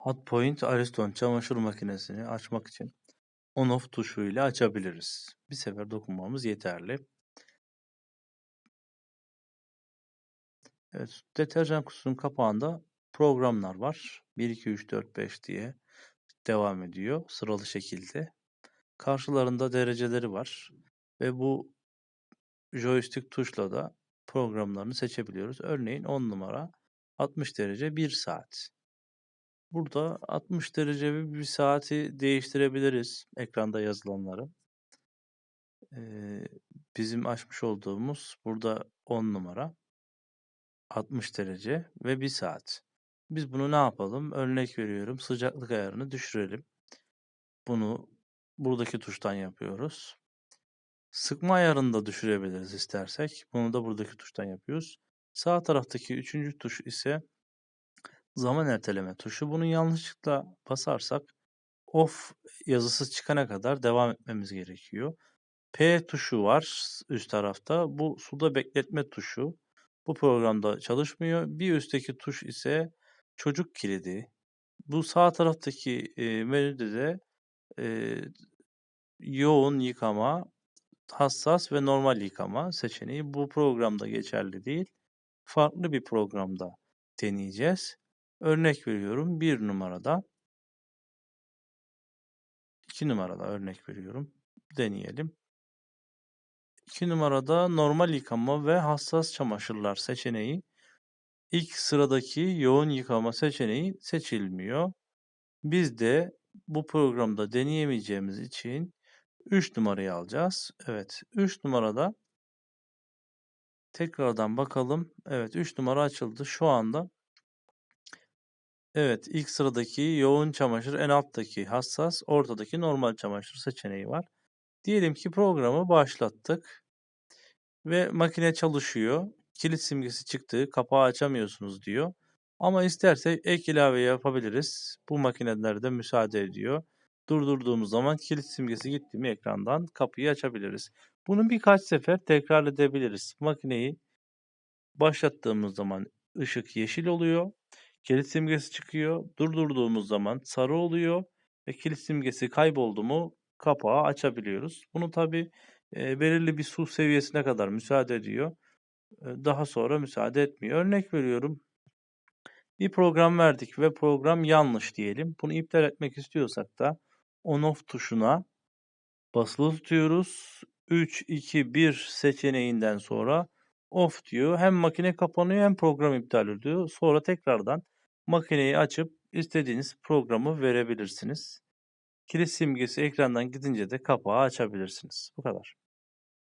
Hotpoint Ariston çamaşır makinesini açmak için on off tuşu ile açabiliriz. Bir sefer dokunmamız yeterli. Evet, deterjan kutusunun kapağında programlar var. 1, 2, 3, 4, 5 diye devam ediyor sıralı şekilde. Karşılarında dereceleri var ve bu joystick tuşla da programlarını seçebiliyoruz. Örneğin 10 numara 60 derece 1 saat. Burada 60 derece 1 saati değiştirebiliriz ekranda yazılanları. Ee, bizim açmış olduğumuz burada 10 numara 60 derece ve 1 saat. Biz bunu ne yapalım? Örnek veriyorum. Sıcaklık ayarını düşürelim. Bunu buradaki tuştan yapıyoruz. Sıkma ayarını da düşürebiliriz istersek. Bunu da buradaki tuştan yapıyoruz. Sağ taraftaki üçüncü tuş ise zaman erteleme tuşu. Bunu yanlışlıkla basarsak off yazısı çıkana kadar devam etmemiz gerekiyor. P tuşu var üst tarafta. Bu suda bekletme tuşu. Bu programda çalışmıyor. Bir üstteki tuş ise çocuk kilidi. Bu sağ taraftaki e, menüde de e, yoğun yıkama, hassas ve normal yıkama seçeneği bu programda geçerli değil. Farklı bir programda deneyeceğiz. Örnek veriyorum bir numarada 2 numarada örnek veriyorum. Deneyelim. 2 numarada normal yıkama ve hassas çamaşırlar seçeneği ilk sıradaki yoğun yıkama seçeneği seçilmiyor. Biz de bu programda deneyemeyeceğimiz için 3 numarayı alacağız. Evet 3 numarada tekrardan bakalım. Evet 3 numara açıldı. Şu anda Evet ilk sıradaki yoğun çamaşır en alttaki hassas ortadaki normal çamaşır seçeneği var. Diyelim ki programı başlattık ve makine çalışıyor. Kilit simgesi çıktı. Kapağı açamıyorsunuz diyor. Ama istersek ek ilave yapabiliriz. Bu makinelerde müsaade ediyor. Durdurduğumuz zaman kilit simgesi gitti mi ekrandan kapıyı açabiliriz. Bunu birkaç sefer tekrar edebiliriz. Makineyi başlattığımız zaman ışık yeşil oluyor. Kilit simgesi çıkıyor. Durdurduğumuz zaman sarı oluyor. Ve kilit simgesi kayboldu mu kapağı açabiliyoruz. Bunu tabi e, belirli bir su seviyesine kadar müsaade ediyor. E, daha sonra müsaade etmiyor. Örnek veriyorum. Bir program verdik ve program yanlış diyelim. Bunu iptal etmek istiyorsak da on off tuşuna basılı tutuyoruz. 3, 2, 1 seçeneğinden sonra off diyor. Hem makine kapanıyor hem program iptal ediyor. Sonra tekrardan makineyi açıp istediğiniz programı verebilirsiniz. Kilit simgesi ekrandan gidince de kapağı açabilirsiniz. Bu kadar.